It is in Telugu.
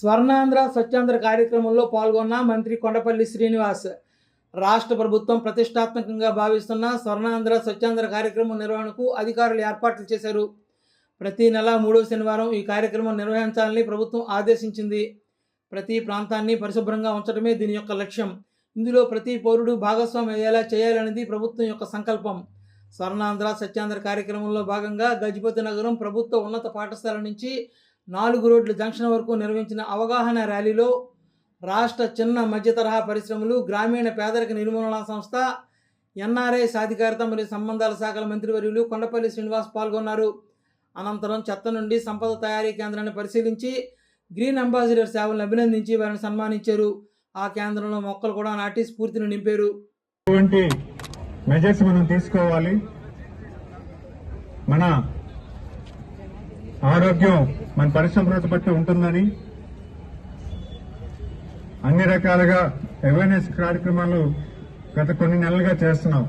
స్వర్ణాంధ్ర స్వచ్ఛాంధ్ర కార్యక్రమంలో పాల్గొన్న మంత్రి కొండపల్లి శ్రీనివాస్. రాష్ట్ర ప్రభుత్వం ప్రతిష్టాత్మకంగా భావిస్తున్న స్వర్ణాంధ్ర స్వచ్ఛాంధ్ర కార్యక్రమం నిర్వహణకు అధికారులు ఏర్పాట్లు చేశారు. ప్రతి నెల మూడో శనివారం ఈ కార్యక్రమం నిర్వహించాలని ప్రభుత్వం ఆదేశించింది. ప్రతి ప్రాంతాన్ని పరిశుభ్రంగా ఉంచడమే దీని యొక్క లక్ష్యం. ఇందులో ప్రతి పౌరుడు భాగస్వామి అయ్యేలా చేయాలనేది ప్రభుత్వం యొక్క సంకల్పం. స్వర్ణాంధ్ర సత్యాంధ్ర కార్యక్రమంలో భాగంగా గజపతి నగరం ప్రభుత్వ ఉన్నత పాఠశాల నుంచి నాలుగు రోడ్ల జంక్షన్ వరకు నిర్వహించిన అవగాహన ర్యాలీలో రాష్ట్ర చిన్న మధ్య తరహా పరిశ్రమలు గ్రామీణ పేదరిక నిర్మూలన సంస్థ ఎన్ఆర్ఐ సాధికారత మరియు సంబంధాల శాఖల మంత్రివర్యులు కొండపల్లి శ్రీనివాస్ పాల్గొన్నారు. అనంతరం చెత్త నుండి సంపద తయారీ కేంద్రాన్ని పరిశీలించి గ్రీన్ అంబాసిడర్ సేవలను అభినందించి వారిని సన్మానించారు. ఆ కేంద్రంలో మొక్కలు కూడా నాటి స్ఫూర్తిని నింపారు. మెజర్స్ మనం తీసుకోవాలి. మన ఆరోగ్యం మన పరిశుభ్రత బట్టి ఉంటుందని అన్ని రకాలుగా అవేర్నెస్ కార్యక్రమాలు గత కొన్ని నెలలుగా చేస్తున్నాం.